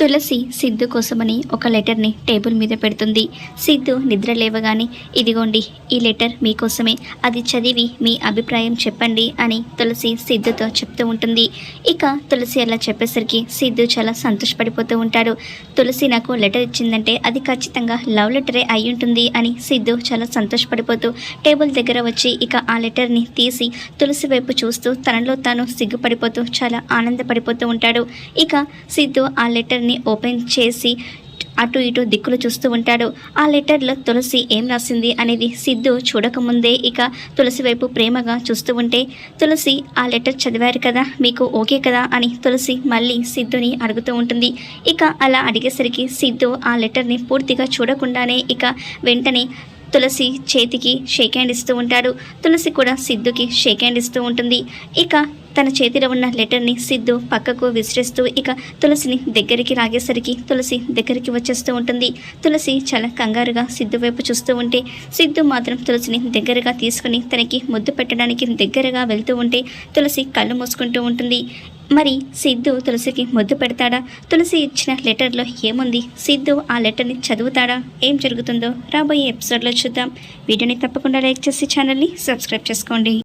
తులసి సిద్ధు కోసమని ఒక లెటర్ని టేబుల్ మీద పెడుతుంది. సిద్ధు నిద్ర లేవగానే ఇదిగోండి ఈ లెటర్ మీకోసమే. అది చదివి మీ అభిప్రాయం చెప్పండి అని తులసి సిద్ధుతో చెప్తూ ఉంటుంది. ఇక తులసి అలా చెప్పేసరికి సిద్ధు చాలా సంతోషపడిపోతూ ఉంటాడు. తులసి నాకు లెటర్ ఇచ్చిందంటే అది ఖచ్చితంగా లవ్ లెటరే అయి ఉంటుంది అని సిద్ధు చాలా సంతోషపడిపోతూ టేబుల్ దగ్గర వచ్చి ఇక ఆ లెటర్ని తీసి తులసి వైపు చూస్తూ తనలో తాను సిగ్గుపడిపోతూ చాలా ఆనందపడిపోతూ ఉంటాడు. ఇక సిద్ధు ఆ లెటర్ని ఓపెన్ చేసి అటు ఇటు దిక్కులు చూస్తూ ఉంటాడు. ఆ లెటర్లో తులసి ఏం రాసింది అనేది సిద్ధు చూడకముందే ఇక తులసి వైపు ప్రేమగా చూస్తూ ఉంటే తులసి ఆ లెటర్ చదివారు కదా మీకు ఓకే కదా? అని తులసి మళ్ళీ సిద్ధుని అడుగుతూ ఉంటుంది. ఇక అలా అడిగేసరికి సిద్ధు ఆ లెటర్ని పూర్తిగా చూడకుండానే ఇక వెంటనే తులసి చేతికి షేక్ హ్యాండ్ ఇస్తూ ఉంటాడు తులసి కూడా సిద్ధుకి షేక్ హ్యాండ్ ఇస్తూ ఉంటుంది. ఇక తన చేతిలో ఉన్న లెటర్ని సిద్ధు పక్కకు విసిరేస్తూ ఇక తులసిని దగ్గరికి రాగేసరికి తులసి దగ్గరికి వచ్చేస్తూ ఉంటుంది. తులసి చాలా కంగారుగా సిద్ధు వైపు చూస్తూ ఉంటే సిద్ధు మాత్రం తులసిని దగ్గరగా తీసుకుని తనకి ముద్దు పెట్టడానికి దగ్గరగా వెళ్తూ ఉంటే తులసి కళ్ళు మూసుకుంటూ ఉంటుంది. మరి సిద్ధు తులసికి ముద్దు పెడతాడా? తులసి ఇచ్చిన లెటర్లో ఏముంది? సిద్ధు ఆ లెటర్ని చదువుతాడా? ఏం జరుగుతుందో రాబోయే ఎపిసోడ్లో చూద్దాం. వీడియోని తప్పకుండా లైక్ చేసి ఛానల్ని సబ్స్క్రైబ్ చేసుకోండి.